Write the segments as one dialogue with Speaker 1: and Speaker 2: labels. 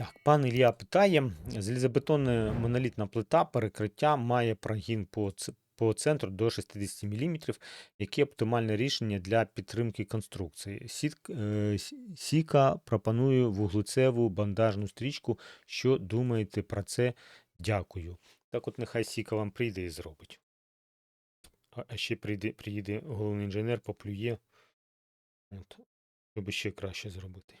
Speaker 1: Так, пан Ілля питає: залізобетонна монолітна плита перекриття має прогін по, по центру до 60 мм. Яке оптимальне рішення для підтримки конструкції? Сітк, е, Сіка пропонує вуглецеву бандажну стрічку. Що думаєте про це? Дякую. Так от нехай Сіка вам прийде і зробить. А ще прийде, приїде головний інженер, поплює. От, щоб ще краще зробити.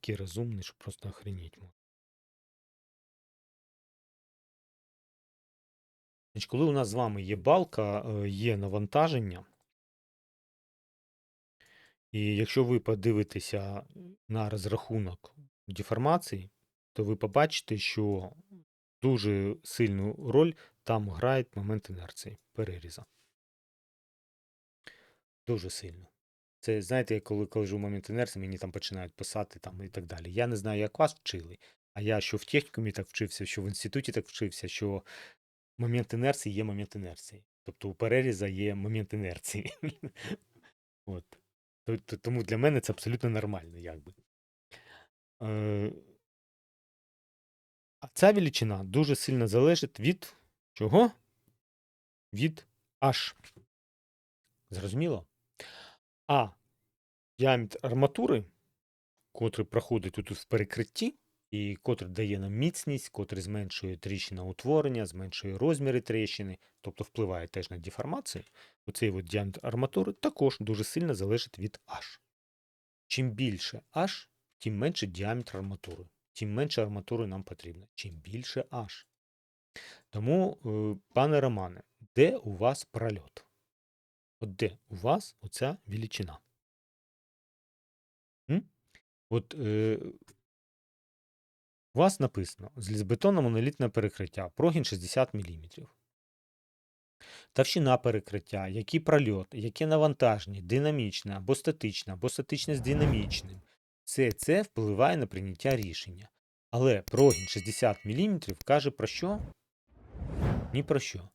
Speaker 1: Такий розумний, що просто охренеть можна. Коли у нас з вами є балка, е, є навантаження, і якщо ви подивитеся на розрахунок деформації, то ви побачите, що дуже сильну роль там грає момент інерції, переріза. Дуже сильно. Це, знаєте, я коли кажу момент інерції, мені там починають писати там і так далі. Я не знаю, як вас вчили, а я що в технікумі так вчився, що в інституті так вчився, що момент інерції є момент інерції. Тобто у переріза є момент інерції. От. То- то- Тому для мене це абсолютно нормально, якби. Е, А ця величина дуже сильно залежить від чого? Від H. Зрозуміло? А діаметр арматури, котрий проходить тут в перекритті, і котрий дає нам міцність, котрий зменшує тріщина утворення, зменшує розміри тріщини, тобто впливає теж на деформацію. Оцей от діаметр арматури також дуже сильно залежить від H. Чим більше H, тим менше діаметр арматури. Тим менше арматури нам потрібно. Чим більше H. Тому, е, пане Романе, де у вас прольот? От де у вас оця величина? От е, у вас написано залізобетонне монолітне перекриття, прогін 60 мм. Товщина перекриття, який прольот, яке навантаження, динамічне або статичне, або статичне з динамічним. Все це впливає на прийняття рішення. Але прогін 60 мм каже про що? Ні про що.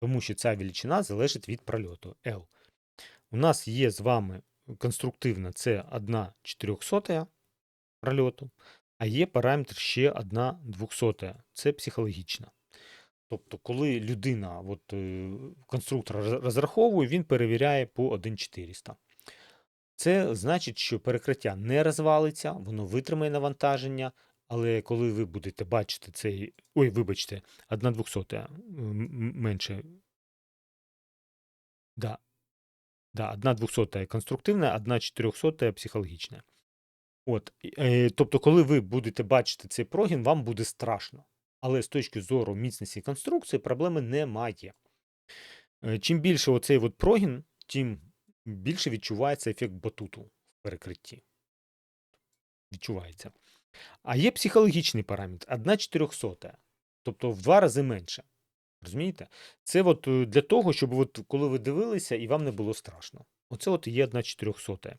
Speaker 1: Тому що ця величина залежить від прольоту L. У нас є з вами конструктивна це 1 400 прольоту, а є параметр ще 1 200. Це психологічна. Тобто, коли людина, от, е, конструктор розраховує, він перевіряє по 1400. Це значить, що перекриття не розвалиться, воно витримає навантаження, але коли ви будете бачити цей. Ой, вибачте, 1 200 м- м- менше. Да, Да, одна 200 конструктивна, одна 400 психологічна. От, е, тобто, коли ви будете бачити цей прогін, вам буде страшно. Але з точки зору міцності конструкції проблеми немає. Е, Чим більше оцей от прогін, тим більше відчувається ефект батуту в перекритті. Відчувається. А є психологічний параметр 1 400, тобто в два рази менше. Розумієте? Це от е, для того, щоб от коли ви дивилися і вам не було страшно. Оце от є 1 400.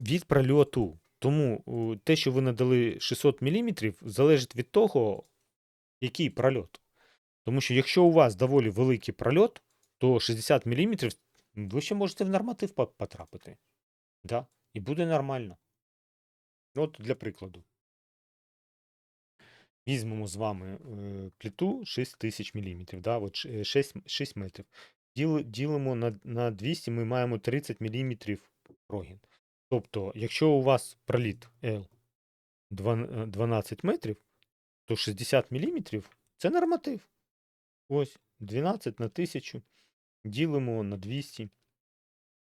Speaker 1: Від прольоту. Тому е, те, що ви надали 600 мм, залежить від того, який прольот. Тому що якщо у вас доволі великий прольот, то 60 мм ви ще можете в норматив потрапити. Да? І буде нормально. От для прикладу. Візьмемо з вами е, плиту 6000 мм, да, от е, 6, 6 метрів. Діли, ділимо на, на 200, ми маємо 30 мм прогін. Тобто, якщо у вас проліт L е, 12 метрів, то 60 мм це норматив. Ось 12 на 1000. Ділимо на 200.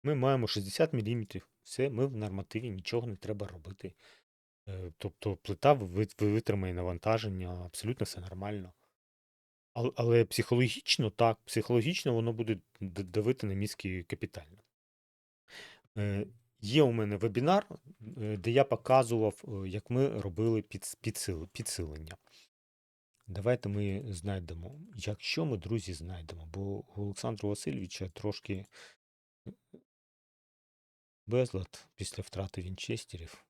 Speaker 1: Ми маємо 60 мм. Все, ми в нормативі, нічого не треба робити. Е, Тобто плита ви- ви- витримає навантаження, абсолютно все нормально. Але, психологічно так, психологічно воно буде давити на мізки капітально. Е, Є у мене вебінар, е, де я показував, як ми робили підсилення. Давайте ми знайдемо. Якщо ми, друзі, знайдемо, бо у Олександра Васильовича трошки безлад після втрати вінчестерів.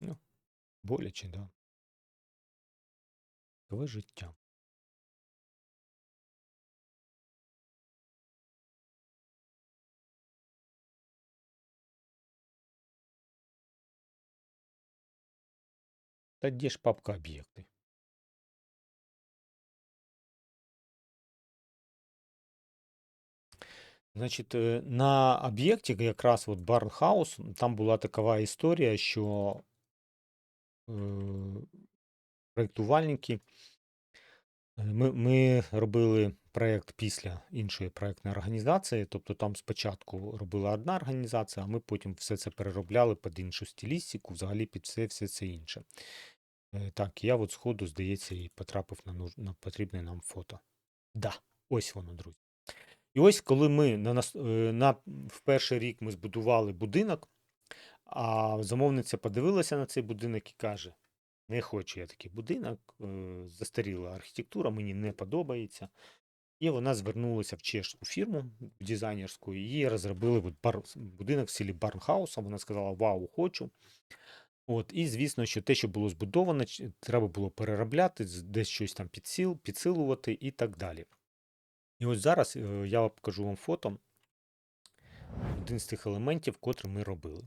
Speaker 1: Ну, боляче, да. Тве життя. Та де ж папка об'єкти? Значить, е, на об'єкті якраз от Барнхаус, там була така історія, що е, проєктувальники, е, ми, ми робили проєкт після іншої проєктної організації, тобто там спочатку робила одна організація, а ми потім все це переробляли під іншу стилістику, взагалі під все, все це інше. Е, Так, я от сходу, здається, і потрапив на, нуж- на потрібне нам фото. Да, ось воно, друзі. І ось коли ми на, е, на, в перший рік ми збудували будинок, а замовниця подивилася на цей будинок і каже: не хочу я такий будинок, е, застаріла архітектура, мені не подобається. І вона звернулася в чешську фірму дизайнерську, і її розробили будинок в селі Барнхауса. Вона сказала: Вау, хочу. От, і звісно, що те, що було збудовано, треба було переробляти, десь щось там підсил, підсилувати і так далі. І ось зараз е, я покажу вам фото, один з тих елементів, котрі ми робили.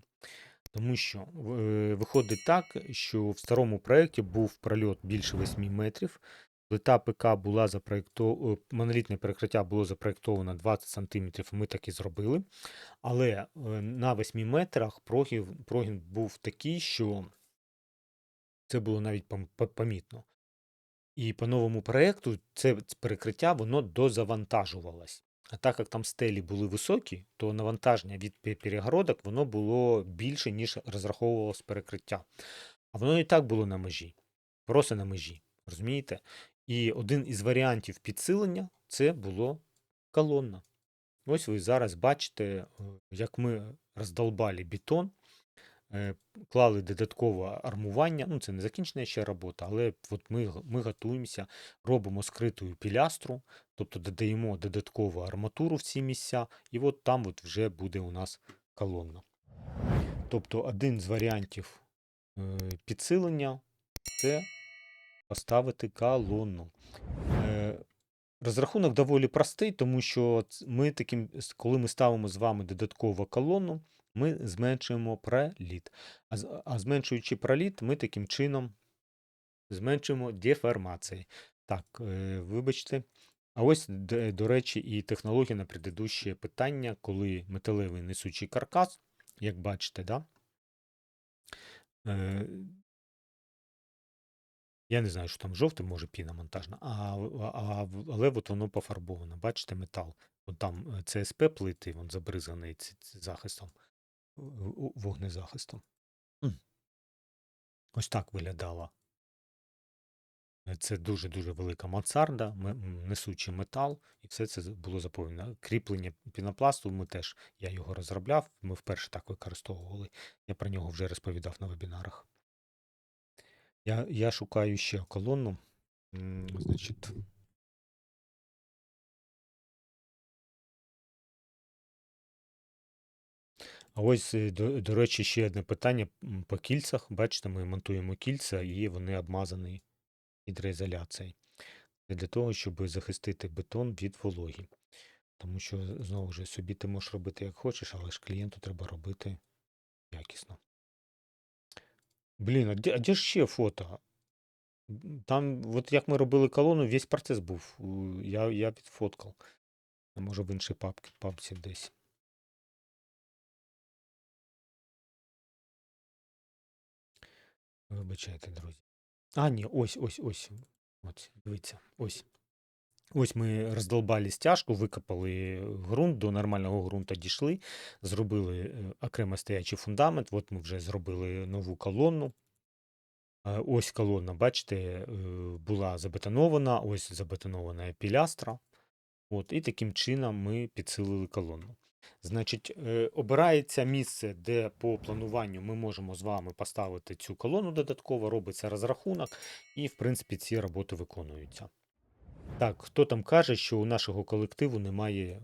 Speaker 1: Тому що е, виходить так, що в старому проєкті був прольот більше 8 метрів. Плита ПК була запроєктована, монолітне перекриття було запроєктовано 20 см, ми так і зробили. Але е, на 8 метрах прогін був такий, що це було навіть помітно. І по новому проєкту це перекриття воно дозавантажувалось. А так як там стелі були високі, то навантаження від перегородок воно було більше, ніж розраховувалось перекриття. А воно і так було на межі, просто на межі. Розумієте? І один із варіантів підсилення це було колонна. Ось ви зараз бачите, е, як ми роздолбали бетон, клали додаткове армування. Ну, це не закінчена ще робота, але от ми, ми готуємося, робимо скриту пілястру, тобто додаємо додаткову арматуру в ці місця, і от там от вже буде у нас колонна. Тобто один з варіантів е, підсилення це поставити колонну. Е, Розрахунок доволі простий, тому що ми таким, коли ми ставимо з вами додаткову колону, ми зменшуємо проліт. А, а зменшуючи проліт, ми таким чином зменшуємо деформації. Так, е, вибачте. А ось, до речі, і технологія на предыдуще питання, коли металевий несучий каркас, як бачите, да? Я не знаю, що там жовтий, може піна монтажна, а, а, але от воно пофарбовано. Бачите, метал. От там е, ЦСП плити, він забризаний захистом, вогнезахистом. М. Ось так виглядала. Е, Це дуже-дуже велика мансарда, несучий метал, і все це було заповнено. Кріплення пінопласту ми теж, я його розробляв, ми вперше так використовували. Я про нього вже розповідав на вебінарах. Я, я шукаю ще колонну. Значить, А ось, е, до, до речі, ще одне питання по кільцях. Бачите, ми монтуємо кільця і вони обмазані гідроізоляцією. Це для того, щоб захистити бетон від вологі. Тому що, знову ж, собі ти можеш робити як хочеш, але ж клієнту треба робити якісно. Блін, а де, а де ж ще фото? Там, от як ми робили колону, весь процес був. Я, я відфоткав. А може в іншій папці, папці десь. Вибачайте, друзі. А, ні, ось, ось, ось. От, дивіться, ось. Ось ми роздолбали стяжку, викопали ґрунт, до нормального ґрунту дійшли, зробили е, окремо стоячий фундамент. От ми вже зробили нову колонну. Е, Ось колонна, бачите, е, була забетонована, ось забетонована пілястра. От, і таким чином ми підсилили колонну. Значить, обирається місце, де по плануванню ми можемо з вами поставити цю колону додатково, робиться розрахунок, і, в принципі, ці роботи виконуються. Так, хто там каже, що у нашого колективу немає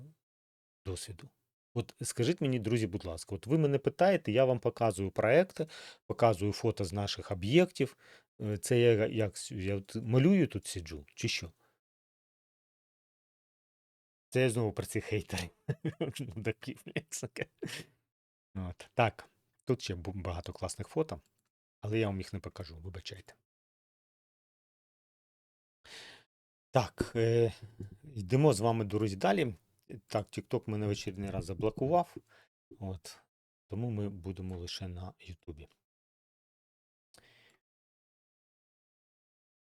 Speaker 1: досвіду? От скажіть мені, друзі, будь ласка, от ви мене питаєте, я вам показую проекти, показую фото з наших об'єктів. Е, Це я як я от малюю тут сиджу, чи що? Це я знову про ці хейтери. От. Так, тут ще багато класних фото. Але я вам їх не покажу, вибачайте. Так, е, йдемо з вами, друзі, далі. Так, TikTok мене вечірній раз заблокував. От. Тому ми будемо лише на Ютубі.